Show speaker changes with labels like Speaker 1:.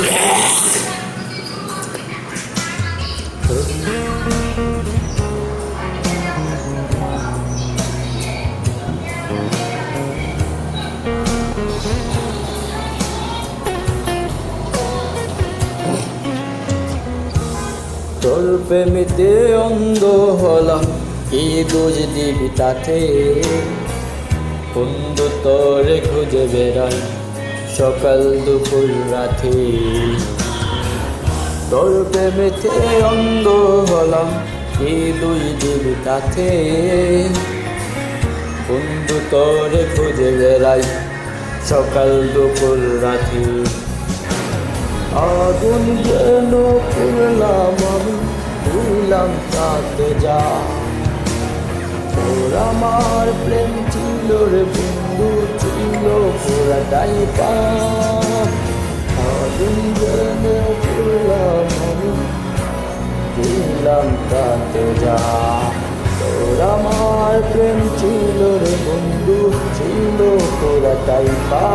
Speaker 1: তোর প্রেমিতে অন্ধ হলাম কি বুঝ দিবি তাতে বন্ধু তোরে খুঁজে বেড়াই। সকাল দুপুর রাতে। তোর প্রেমেতে অন্ধ হলাম কি দুই দিন তাতে। বন্ধু তোরে খুঁজে বেড়াই সকাল দুপুর রাতে। আগুন যেন পুরলাম আমি ভুলাম তাতে যা। তোর আমার প্রেম ছিল রে বন্ধু পুরাটাই পা আগুন যেন পুরলাম আমি ভুলাম তাতে যা তোর আমার প্রেম ছিল রে বন্ধু ছিল পুরাটাই পা